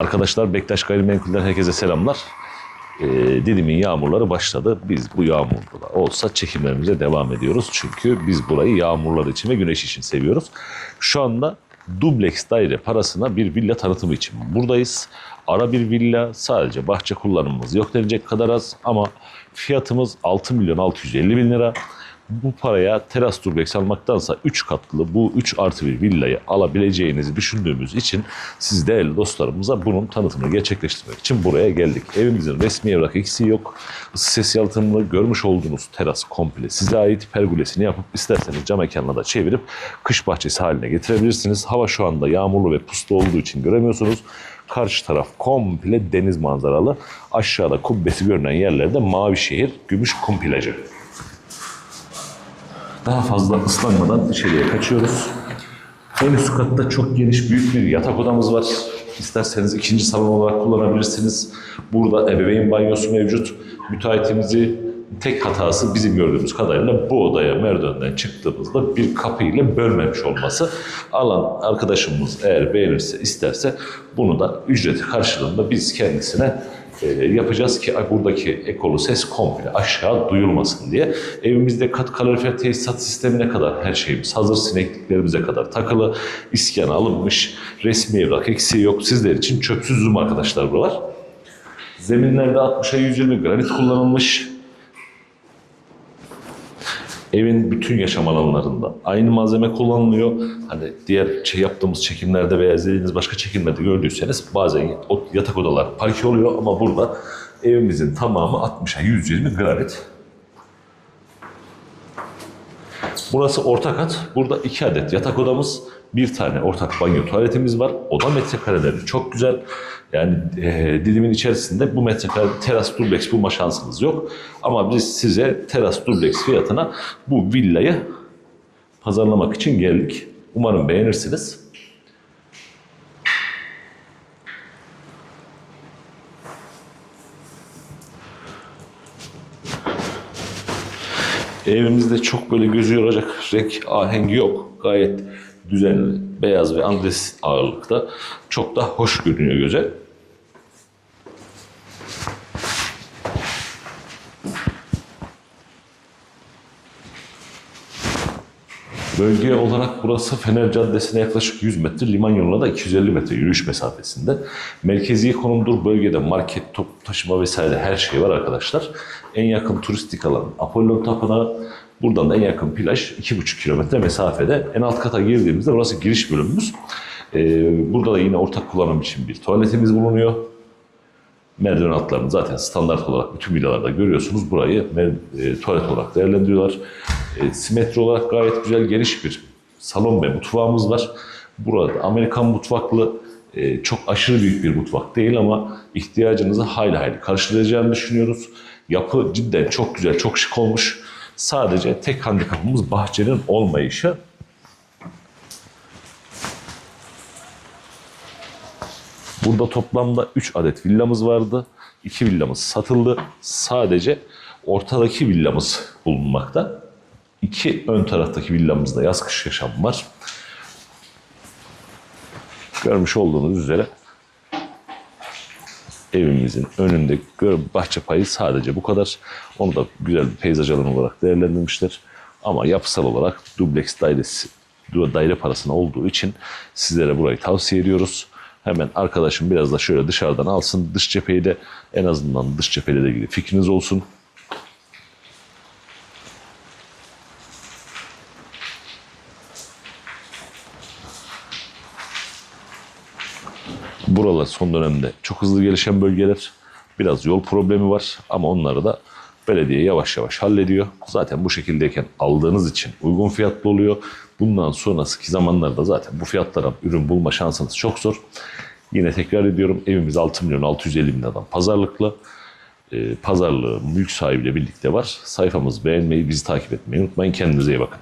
Arkadaşlar Bektaş Gayrimenkul'den herkese selamlar. Ee, Didim'in yağmurları başladı. Biz bu yağmurda olsa çekimlerimize devam ediyoruz. Çünkü biz burayı yağmurlar için ve güneş için seviyoruz. Şu anda dubleks daire parasına bir villa tanıtımı için buradayız. Ara bir villa sadece bahçe kullanımımız yok denecek kadar az ama fiyatımız 6 milyon 650 bin lira. Bu paraya teras dubleks almaktansa 3 katlı bu 3 artı bir villayı alabileceğinizi düşündüğümüz için siz değerli dostlarımıza bunun tanıtımını gerçekleştirmek için buraya geldik. Evimizin resmi evrak eksiği yok. Isı ses yalıtımını görmüş olduğunuz teras komple size ait pergolesini yapıp isterseniz cam mekanına da çevirip kış bahçesi haline getirebilirsiniz. Hava şu anda yağmurlu ve puslu olduğu için göremiyorsunuz. Karşı taraf komple deniz manzaralı. Aşağıda kubbesi görünen yerlerde mavi şehir, gümüş kum plajı. Daha fazla ıslanmadan içeriye kaçıyoruz. En üst katta çok geniş büyük bir yatak odamız var. İsterseniz ikinci salon olarak kullanabilirsiniz. Burada ebeveyn banyosu mevcut. Müteahhitimizi tek hatası bizim gördüğümüz kadarıyla bu odaya merdivenden çıktığımızda bir kapı ile bölmemiş olması. Alan arkadaşımız eğer beğenirse, isterse bunu da ücreti karşılığında biz kendisine yapacağız ki buradaki ekolu ses komple aşağı duyulmasın diye. Evimizde kat kalorifer tesisat sistemine kadar her şeyimiz hazır. Sinekliklerimize kadar takılı. İskan alınmış. Resmi evrak eksiği yok. Sizler için çöpsüz zoom arkadaşlar buralar. Zeminlerde 60'a 120 granit kullanılmış. Evin bütün yaşam alanlarında aynı malzeme kullanılıyor. Hani diğer şey yaptığımız çekimlerde veya izlediğiniz başka çekimlerde gördüyseniz bazen yatak odalar parke oluyor ama burada evimizin tamamı 60'a 120 granit. Burası orta kat. Burada iki adet yatak odamız, bir tane ortak banyo tuvaletimiz var. Oda metrekareleri çok güzel. Yani e, dilimin içerisinde bu metrekare teras dubleks bulma şansınız yok. Ama biz size teras dubleks fiyatına bu villayı pazarlamak için geldik. Umarım beğenirsiniz. Evimizde çok böyle gözü yoracak renk ahengi yok. Gayet düzenli, beyaz ve andres ağırlıkta. Çok da hoş görünüyor göze. Bölge olarak burası Fener Caddesi'ne yaklaşık 100 metre, liman yoluna da 250 metre yürüyüş mesafesinde. Merkezi konumdur. Bölgede market, top taşıma vesaire her şey var arkadaşlar. En yakın turistik alan Apollon Tapınağı. Buradan da en yakın plaj 2,5 kilometre mesafede. En alt kata girdiğimizde burası giriş bölümümüz. Ee, burada da yine ortak kullanım için bir tuvaletimiz bulunuyor. Merdiven altlarını zaten standart olarak bütün villalarda görüyorsunuz. Burayı e, tuvalet olarak değerlendiriyorlar. E, simetri olarak gayet güzel geniş bir salon ve mutfağımız var. Burada Amerikan mutfaklı e, çok aşırı büyük bir mutfak değil ama ihtiyacınızı hayli hayli karşılayacağını düşünüyoruz. Yapı cidden çok güzel, çok şık olmuş. Sadece tek handikapımız bahçenin olmayışı. Burada toplamda 3 adet villamız vardı. 2 villamız satıldı. Sadece ortadaki villamız bulunmakta. İki ön taraftaki villamızda yaz kış yaşam var. Görmüş olduğunuz üzere evimizin önünde bahçe payı sadece bu kadar. Onu da güzel bir peyzaj alanı olarak değerlendirmişler. Ama yapısal olarak dubleks dairesi daire parasına olduğu için sizlere burayı tavsiye ediyoruz. Hemen arkadaşım biraz da şöyle dışarıdan alsın. Dış cepheyi de en azından dış cepheyle ilgili fikriniz olsun. Buralar son dönemde çok hızlı gelişen bölgeler. Biraz yol problemi var ama onları da belediye yavaş yavaş hallediyor. Zaten bu şekildeyken aldığınız için uygun fiyatlı oluyor. Bundan sonraki zamanlarda zaten bu fiyatlara ürün bulma şansınız çok zor. Yine tekrar ediyorum evimiz 6 milyon 650 bin liradan pazarlıklı. Ee, pazarlığı mülk sahibiyle birlikte var. Sayfamızı beğenmeyi, bizi takip etmeyi unutmayın. Kendinize iyi bakın.